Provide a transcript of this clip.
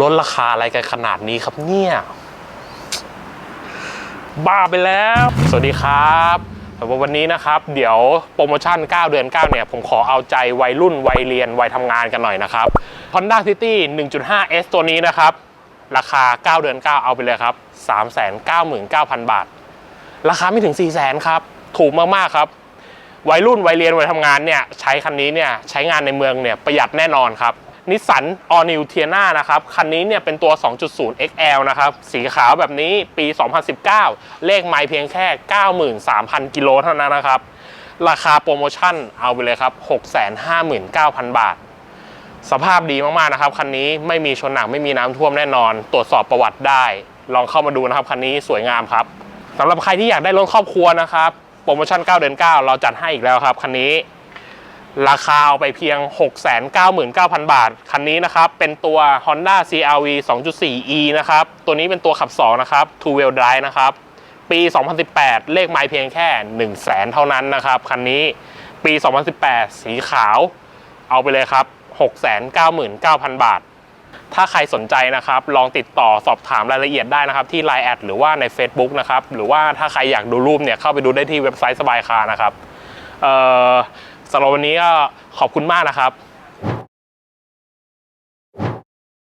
ลดราคาอะไรกันขนาดนี้ครับเนี่ย บ้าไปแล้ว สวัสดีครับแต่ว่าวันนี้นะครับ เดี๋ยวโปรโมชั่น 9 เดือน 9 เนี่ย ผมขอเอาใจวัยรุ่น วัยเรียน วัยทำงานกันหน่อยนะครับ Honda City 1.5S ตัวนี้นะครับ ราคา 9 เดือน 9 เอาไปเลยครับ 399,000 บาท ราคาไม่ถึง 400,000 ครับ ถูกมาก ๆ ครับ วัยรุ่น วัยเรียน วัยทำงานเนี่ย ใช้คันนี้เนี่ย ใช้งานในเมืองเนี่ย ประหยัดแน่นอนครับ นิสสัน All New Tiana นะครับ คันนี้เนี่ยเป็นตัว 2.0 XL นะครับ สีขาวแบบนี้ปี 2019 เลขไมล์เพียงแค่ 93,000 กิโลเท่านั้นนะครับ ราคาโปรโมชั่นเอาไปเลยครับ 659,000 บาท สภาพดีมาก ๆ นะครับ คันนี้ไม่มีชนหนักไม่มีน้ำท่วมแน่นอน ตรวจสอบประวัติได้ ลองเข้ามาดูนะครับ คันนี้สวยงามครับสำหรับใครที่อยากได้รถครอบครัวนะครับโปรโมชั่น 9 เดือน 9 เราจัดให้อีกแล้วครับคันนี้ ราคาเอาไปเพียง 699,000 บาท คันนี้นะครับ เป็นตัว Honda CRV 2.4e นะครับ ตัวนี้เป็นตัวขับ 2 นะครับ Two Wheel Drive นะครับ ปี 2018 เลขไมล์เพียงแค่ 1 0 0 0 0แสนเท่านั้นนะครับ คันนี้ปี 2018 สีขาว เอาไปเลยครับ 699,000 บาท ถ้าใครสนใจนะครับ ลองติดต่อสอบถามรายละเอียดได้นะครับ ที่ Line แอดหรือว่าใน Facebook นะครับ หรือว่าถ้าใครอยากดูรูปเนี่ยเข้าไปดูได้ที่เว็บไซต์สบายคานะครับ เอ่อ สำหรับวันนี้ก็ขอบคุณมากนะครับ